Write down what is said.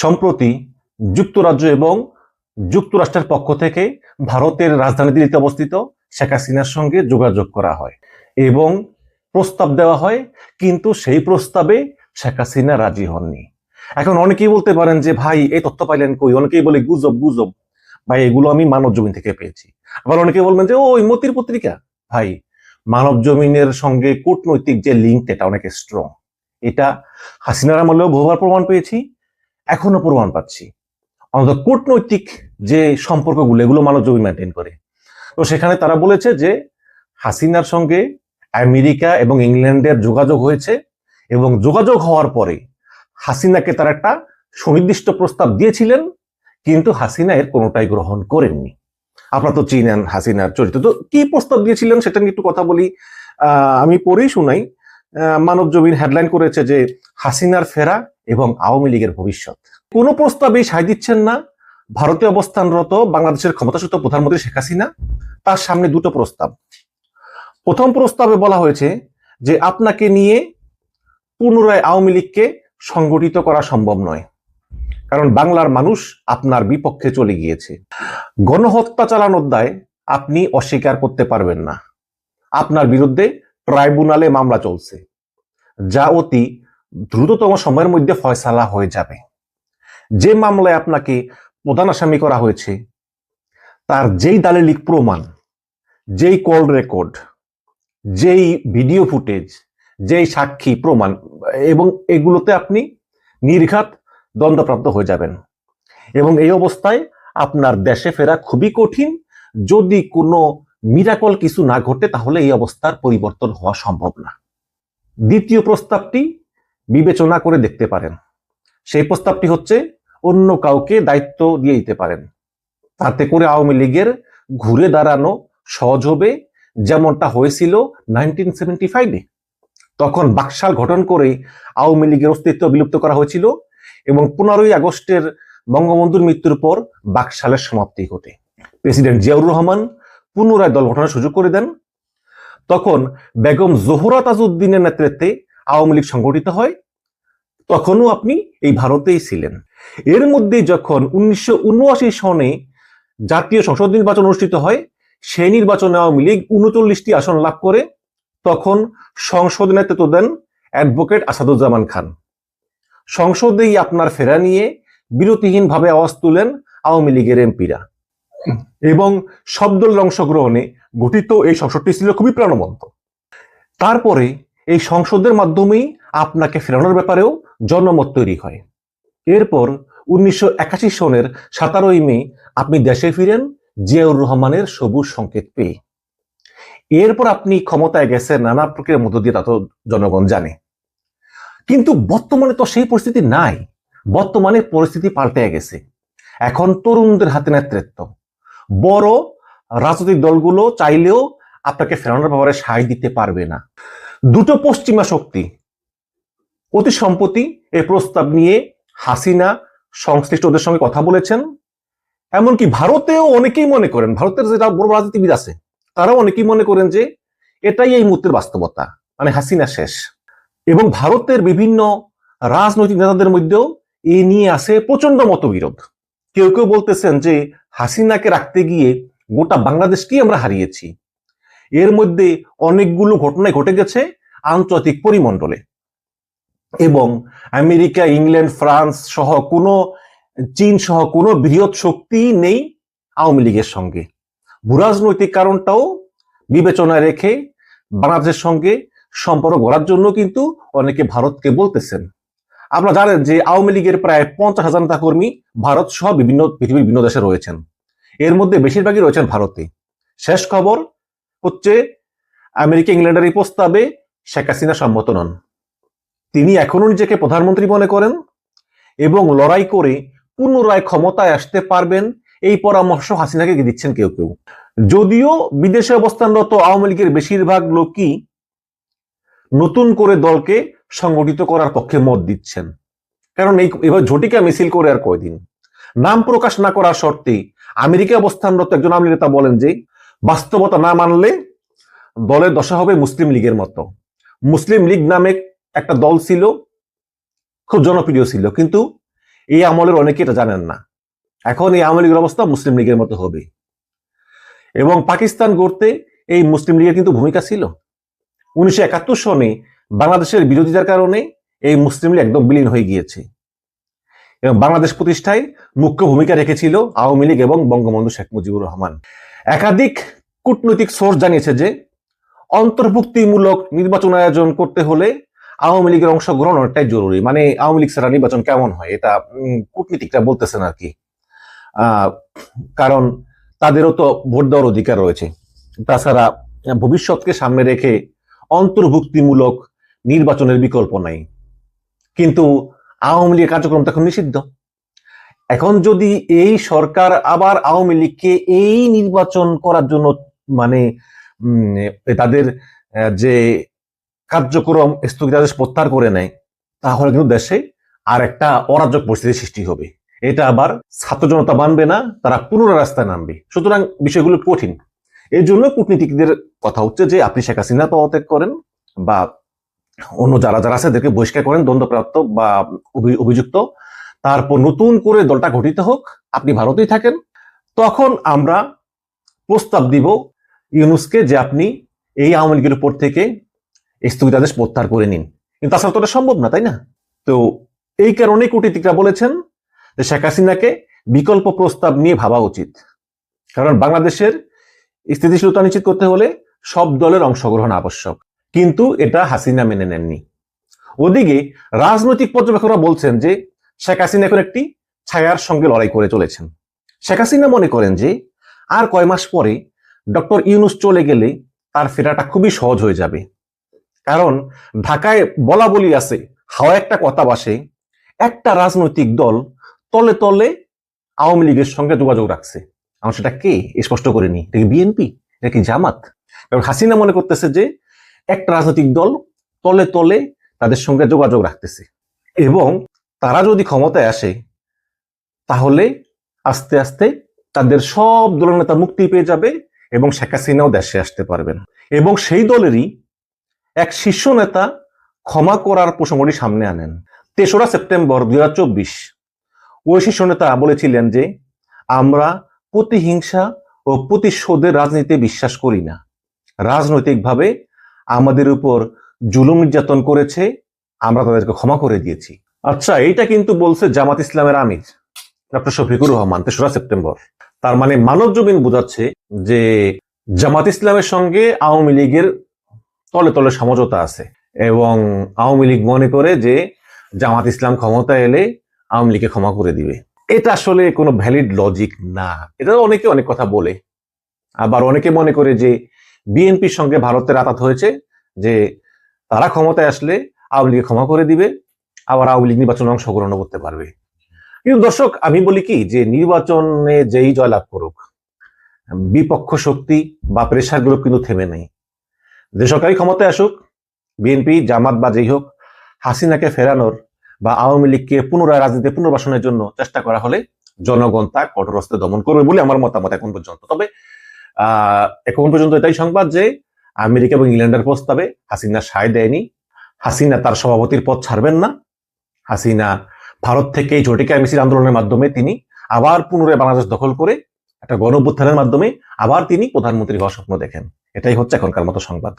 সম্প্রতি যুক্তরাজ্য এবং যুক্তরাষ্ট্রের পক্ষ থেকে ভারতের রাজধানী দিল্লিতে অবস্থিত শেখ হাসিনার সঙ্গে যোগাযোগ করা হয় এবং প্রস্তাব দেওয়া হয়, কিন্তু সেই প্রস্তাবে শেখ হাসিনা রাজি হননি। এখন অনেকেই বলতে পারেন যে, ভাই, এই তথ্য পাইলেন কই? অনেকেই বলে, গুজব গুজব। ভাই, এগুলো আমি মানব জমিন থেকে পেয়েছি। আবার অনেকে বলবেন যে ওই মতির পত্রিকা? ভাই মানব জমিনের সঙ্গে কূটনৈতিক যে লিঙ্ক এটা অনেক স্ট্রং এটা হাসিনার আমলেও বহুবার প্রমাণ পেয়েছি। এখনও প্রমাণ পাচ্ছি। অন্তত কূটনৈতিক যে সম্পর্কগুলো, এগুলো মানব জমি মেনটেন করে। তো সেখানে তারা বলেছে যে, হাসিনার সঙ্গে আমেরিকা এবং ইংল্যান্ডের যোগাযোগ হয়েছে এবং যোগাযোগ হওয়ার পরে হাসিনাকে তারা একটা সুনির্দিষ্ট প্রস্তাব দিয়েছিলেন, কিন্তু হাসিনা এর কোনোটাই গ্রহণ করেননি। আপনারা তো চিনেন হাসিনার চরিত্র। তো কি প্রস্তাব দিয়েছিলেন সেটা নিয়ে একটু কথা বলি। আমি পড়েই শুনাই। মানব জমিন হেডলাইন করেছে যে, হাসিনার ফেরা এবং আওয়ামী লীগের ভবিষ্যৎ। কোনো প্রস্তাবেই সায় দিচ্ছেন না। ভারতে অবস্থানরত বাংলাদেশের ক্ষমতাচ্যুত প্রধানমন্ত্রী শেখ হাসিনা, তার সামনে দুটো প্রস্তাব। প্রথম প্রস্তাবে বলা হয়েছে যে, আপনাকে নিয়ে পুনরায় আওয়ামী লীগকে সংগঠিত করা সম্ভব নয়। কারণ বাংলার মানুষ আপনার বিপক্ষে চলে গিয়েছে। গণহত্যা চালানোর দায় আপনি অস্বীকার করতে পারবেন না। আপনার বিরুদ্ধে ট্রাইব্যুনালে মামলা চলছে। যা অতি দ্রুততম সময়ের মধ্যে ফয়সালা হয়ে যাবে। যে মামলায় আপনাকে প্রধান আসামি করা হয়েছে, তার যেই দালিলিক প্রমাণ, যেই কল রেকর্ড, যেই ভিডিও ফুটেজ, যেই সাক্ষী প্রমাণ, এবং এগুলোতে আপনি নির্ঘাত দণ্ডপ্রাপ্ত হয়ে যাবেন। এবং এই অবস্থায় আপনার দেশে ফেরা খুবই কঠিন। যদি কোনো মিরাকল কিছু না ঘটে, তাহলে এই অবস্থার পরিবর্তন হওয়া সম্ভব না। দ্বিতীয় প্রস্তাবটি বিবেচনা করে দেখতে পারেন। সেই প্রস্তাবটি হচ্ছে, অন্য কাউকে দায়িত্ব দিয়ে দিতে পারেন। তাতে করে আওয়ামী লীগের ঘুরে দাঁড়ানো সহজ হবে, যেমনটা হয়েছিল নাইনটিন সেভেন্টি ফাইভে। তখন বাকশাল গঠন করে আওয়ামী লীগের অস্তিত্ব বিলুপ্ত করা হয়েছিল এবং পনেরোই আগস্টের বঙ্গবন্ধুর মৃত্যুর পর বাকশালের সমাপ্তি ঘটে। প্রেসিডেন্ট জিয়াউর রহমান পুনরায় দল গঠনের সুযোগ করে দেন। তখন বেগম জোহরা তাজউদ্দিনের নেতৃত্বে আওয়ামী লীগ সংগঠিত হয়, তখনও আপনি এই ভারতেই ছিলেন। এর মধ্যে যখন উনিশশো সনে জাতীয় সংসদ নির্বাচন অনুষ্ঠিত হয়, সেই নির্বাচনে আওয়ামী লীগ উনচল্লিশটি আসন লাভ করে, তখন সংসদ নেতৃত্ব দেন অ্যাডভোকেট আসাদুজ্জামান খান। সংসদেই আপনার ফেরা নিয়ে বিরতিহীনভাবে আওয়াজ তুলেন আওয়ামী লীগের এমপিরা। এবং সব অংশগ্রহণে গঠিত এই সংসদটি ছিল খুবই প্রাণবন্ত। তারপরে এই সংসদের মাধ্যমেই আপনাকে ফেরানোর ব্যাপারেও জনমত তৈরি হয়। এরপর উনিশশো একাশি সনের সাতারোই মে আপনি দেশে ফিরেন জিয়াউর রহমানের সবুজ সংকেত পেয়ে। এরপর আপনি ক্ষমতায় গেছেন নানা প্রক্রিয়ার মধ্য দিয়ে, তা তো জনগণ জানে। কিন্তু বর্তমানে তো সেই পরিস্থিতি নাই। বর্তমানে পরিস্থিতি পাল্টে গেছে। এখন তরুণদের হাতে নেতৃত্ব। বড় রাজনৈতিক দলগুলো চাইলেও আপনাকে ফেরানোর ব্যাপারে সায় দিতে পারবে না। দুটো পশ্চিমা শক্তি অতি সম্প্রতি এই প্রস্তাব নিয়ে হাসিনা সংশ্লিষ্ট ওদের সঙ্গে কথা বলেছেন। এমনকি ভারতেও অনেকেই মনে করেন, ভারতের যেটা বড় রাজনীতিবিদ আছে, তারাও অনেকেই মনে করেন যে এটাই এই মুহূর্তের বাস্তবতা মানে হাসিনা শেষ। এবং ভারতের বিভিন্ন রাজনৈতিক নেতাদের মধ্যেও এই নিয়ে আছে প্রচণ্ড মতবিরোধ। কেউ কেউ বলতেছেন যে হাসিনাকে রাখতে গিয়ে গোটা বাংলাদেশকেই আমরা হারিয়েছি। এর মধ্যে অনেকগুলো ঘটনায় ঘটে গেছে আন্তর্জাতিক পরিমণ্ডলে। এবং আমেরিকা, ইংল্যান্ড, ফ্রান্স সহ কোনো, চীন সহ কোনো বৃহৎ শক্তি নেই আওয়ামী লীগের সঙ্গে। ভূরাজনৈতিক কারণটাও বিবেচনায় রেখে বাংলাদেশের সঙ্গে সম্পর্ক গড়ার জন্য কিন্তু অনেকে ভারতকে বলতেছেন। আপনারা জানেন যে আওয়ামী লীগের প্রায় পঞ্চাশ হাজার নেতা কর্মী ভারত সহ বিভিন্ন পৃথিবীর বিভিন্ন দেশে রয়েছেন। এর মধ্যে বেশিরভাগই রয়েছেন ভারতে। শেষ খবর হচ্ছে আমেরিকা ইংল্যান্ডের এই প্রস্তাবে শেখ হাসিনা সম্মত নন। তিনি এখনও নিজেকে প্রধানমন্ত্রী মনে করেন এবং লড়াই করে পুনরায় ক্ষমতায় আসতে পারবেন এই পরামর্শ হাসিনাকে দিচ্ছেন কেউ কেউ? যদিও বিদেশে অবস্থানরত আওয়ামী লীগের বেশিরভাগ লোকই নতুন করে দলকে সংগঠিত করার পক্ষে মত দিচ্ছেন। কারণ এই এবার ঝটিকা মিছিল করে আর কয়দিন? নাম প্রকাশ না করার শর্তে আমেরিকা অবস্থানরত একজন আওয়ামী নেতা বলেন যে বাস্তবতা না মানলে দলের দশা হবে মুসলিম লীগের মতো। মুসলিম লীগ নামে একটা দল ছিল, খুব জনপ্রিয় ছিল, কিন্তু এই আমলের অনেকে এটা জানেন না। এখন এই আওয়ামী লীগের অবস্থা মুসলিম লীগের মতো হবে। এবং পাকিস্তান গড়তে এই মুসলিম লীগের কিন্তু ভূমিকা ছিল। উনিশশো একাত্তর সনে বাংলাদেশের বিরোধিতার কারণে এই মুসলিম লীগ একদম বিলীন হয়ে গিয়েছে। এবং বাংলাদেশ প্রতিষ্ঠায় মুখ্য ভূমিকা রেখেছিল আওয়ামী লীগ এবং বঙ্গবন্ধু শেখ মুজিবুর রহমান। একাধিক কূটনৈতিক সোর্স জানিয়েছে যে অন্তর্ভুক্তিমূলক নির্বাচন আয়োজন করতে হলে আওয়ামী লীগের অংশগ্রহণ অনেকটাই জরুরি। মানে আওয়ামী লীগ ছাড়া নির্বাচন কেমন হয়? এটা কূটনীতিকরা বলতেছেন আর কি। কারণ তাদেরও তো ভোট দেওয়ার অধিকার রয়েছে। তাছাড়া ভবিষ্যৎকে সামনে রেখে অন্তর্ভুক্তিমূলক নির্বাচনের বিকল্প নাই। কিন্তু আওয়ামী লীগের কার্যক্রম তখন নিষিদ্ধ। এখন যদি এই সরকার আবার আওয়ামী লীগকে এই নির্বাচন করার জন্য মানে তাদের যে কার্যক্রম স্থগিতাদেশ প্রত্যাহার করে নেয়, তাহলে কিন্তু দেশে আর একটা অরাজক পরিস্থিতির সৃষ্টি হবে। এটা আবার ছাত্র জনতা মানবে না, তারা পুনরায় রাস্তায় নামবে। সুতরাং বিষয়গুলো কঠিন। এই জন্য কূটনীতিকদের কথা হচ্ছে যে, আপনি শেখ হাসিনা পদত্যাগ করেন বা অন্য যারা যারা আছে, তাদেরকে বহিষ্কার করেন দ্বন্দ্বপ্রাপ্ত বা অভি- অভিযুক্ত। তারপর নতুন করে দলটা গঠিত হোক, আপনি ভারতেই থাকেন। তখন আমরা প্রস্তাব দিব ইউনুসকে যে আপনি এই আওয়ামী লীগের উপর থেকে স্থগিতাদেশ প্রত্যাহার করে নিন। কিন্তু তাছাড়া তো সম্ভব না, তাই না? তো এই কারণে কূটনীতিকরা বলেছেন যে শেখ হাসিনাকে বিকল্প প্রস্তাব নিয়ে ভাবা উচিত। কারণ বাংলাদেশের স্থিতিশীলতা নিশ্চিত করতে হলে সব দলের অংশগ্রহণ আবশ্যক। কিন্তু এটা হাসিনা মেনে নেননি। ওদিকে রাজনৈতিক পর্যবেক্ষকরা বলছেন যে শেখ হাসিনা এখন একটি ছায়ার সঙ্গে লড়াই করে চলেছেন। শেখ হাসিনা মনে করেন যে আর কয় মাস পরে ডক্টর ইউনুস চলে গেলে তার ফেরাটা খুবই সহজ হয়ে যাবে। কারণ ঢাকায় বলা বলি আছে, হাওয়া একটা কথা বাসে, একটা রাজনৈতিক দল তলে তলে আওয়ামী লীগের সঙ্গে যোগাযোগ রাখছে। আমার সেটা কে? স্পষ্ট করেনি। এটা বিএনপি? এটা কি জামাত? কারণ হাসিনা মনে করতেছে যে একটা রাজনৈতিক দল তলে তলে তাদের সঙ্গে যোগাযোগ রাখতেছে। এবং তারা যদি ক্ষমতায় আসে, তাহলে আস্তে আস্তে তাদের সব দলের নেতা মুক্তি পেয়ে যাবে এবং শেখ হাসিনাও দেশে আসতে পারবেন। এবং সেই দলেরই এক শীর্ষ নেতা ক্ষমা করার প্রসঙ্গটি সামনে আনেন। তেসরা সেপ্টেম্বর দুই হাজার চব্বিশ, ওই শীর্ষ নেতা বলেছিলেন যে, আমরা প্রতিহিংসা ও প্রতিশোধের রাজনীতিতে বিশ্বাস করি না। রাজনৈতিকভাবে আমাদের উপর জুলুম নির্যাতন করেছে, আমরা তাদেরকে ক্ষমা করে দিয়েছি। আচ্ছা এইটা কিন্তু বলছে জামাত ইসলামের আমির, ডক্টর শফিকুর রহমান, তেসরা সেপ্টেম্বর। তার মানে মানব জমিন বোঝাচ্ছে যে জামাত ইসলামের সঙ্গে আওয়ামী লীগের তলে তলে সমঝোতা আছে এবং আওয়ামী লীগ মনে করে যে জামাত ইসলাম ক্ষমতা এলে আওয়ামী লীগকে ক্ষমা করে দিবে। এটা আসলে কোনো ভ্যালিড লজিক না। এটা অনেকে অনেক কথা বলে। আবার অনেকে মনে করে যে বিএনপির সঙ্গে ভারতের আঘাত হয়েছে যে তারা ক্ষমতায় আসলে আওয়ামী লীগকে ক্ষমা করে দিবে। আবার আওয়ামী লীগ নির্বাচনে অংশগ্রহণ করতে পারবে। কিন্তু দর্শক, আমি বলি কি যে নির্বাচনে যেই জয়লাভ করুক, বিপক্ষ শক্তি বা প্রেশার গ্রুপ কিন্তু থেমে নেই। যে সরকারি ক্ষমতায় আসুক, বিএনপি, জামাত বা যেই হোক, হাসিনাকে ফেরানোর বা আওয়ামী লীগকে পুনরায় রাজনীতিতে পুনর্বাসনের জন্য চেষ্টা করা হলে জনগণ তা কঠোর দমন করবে বলে আমার মতামত এখন পর্যন্ত। তবে এখন পর্যন্ত এটাই সংবাদ যে আমেরিকা এবং ইংল্যান্ডের প্রস্তাবে হাসিনা সায় দেয়নি। হাসিনা তার সভাপতির পদ ছাড়বেন না। হাসিনা ভারত থেকে এই ঝটিকা মিছিল আন্দোলনের মাধ্যমে তিনি আবার পুনরায় বাংলাদেশ দখল করে একটা গণ মাধ্যমে আবার তিনি প্রধানমন্ত্রী হওয়ার স্বপ্ন দেখেন এটাই হচ্ছে এখনকার মতো সংবাদ।